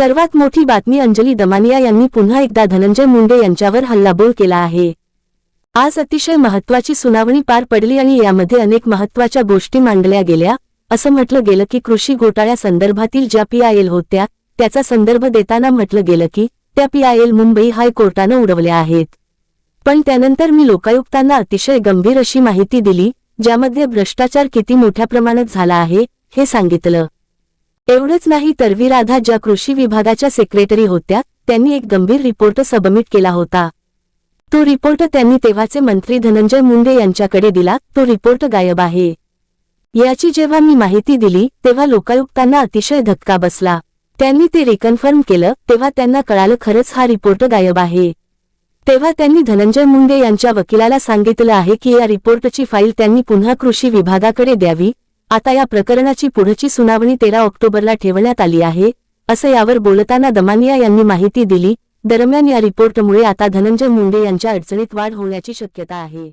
सर्वात मोठी बातमी अंजली दमानिया यांनी पुन्हा एकदा धनंजय मुंडे यांच्यावर हल्लाबोल केला आहे. आज अतिशय महत्वाची सुनावणी पार पडली आणि यामध्ये अनेक महत्त्वाच्या गोष्टी मांडल्या गेल्या असं म्हटलं गेलं की कृषी घोटाळ्यासंदर्भातील ज्या पीआयएल होत्या त्याचा संदर्भ देताना म्हटलं गेलं की त्या पीआयएल मुंबई हायकोर्टानं उडवल्या आहेत. पण त्यानंतर मी लोकायुक्तांना अतिशय गंभीर अशी माहिती दिली ज्यामध्ये भ्रष्टाचार किती मोठ्या प्रमाणात झाला आहे हे सांगितलं. एवढंच नाही तर विराधा ज्या कृषी विभागाच्या सेक्रेटरी होत्या त्यांनी एक गंभीर रिपोर्ट सबमिट केला होता. तो रिपोर्ट त्यांनी तेव्हाचे मंत्री धनंजय मुंडे यांच्याकडे दिला तो रिपोर्ट गायब आहे. याची जेव्हा मी माहिती दिली तेव्हा लोकायुक्तांना अतिशय धक्का बसला. त्यांनी ते रिकन्फर्म केलं तेव्हा त्यांना कळालं खरंच हा रिपोर्ट गायब आहे. तेव्हा त्यांनी धनंजय मुंडे यांच्या वकिलाला सांगितलं आहे की या रिपोर्टची फाईल त्यांनी पुन्हा कृषी विभागाकडे द्यावी आता या प्रकरणाची पुढची सुनावणी तेरा ऑक्टोबरला ठेवण्यात आली आहे असं यावर बोलताना दमानिया यांनी माहिती दिली. दरम्यान या रिपोर्टमुळे आता धनंजय मुंडे यांच्या अडचणीत वाढ होण्याची शक्यता आहे.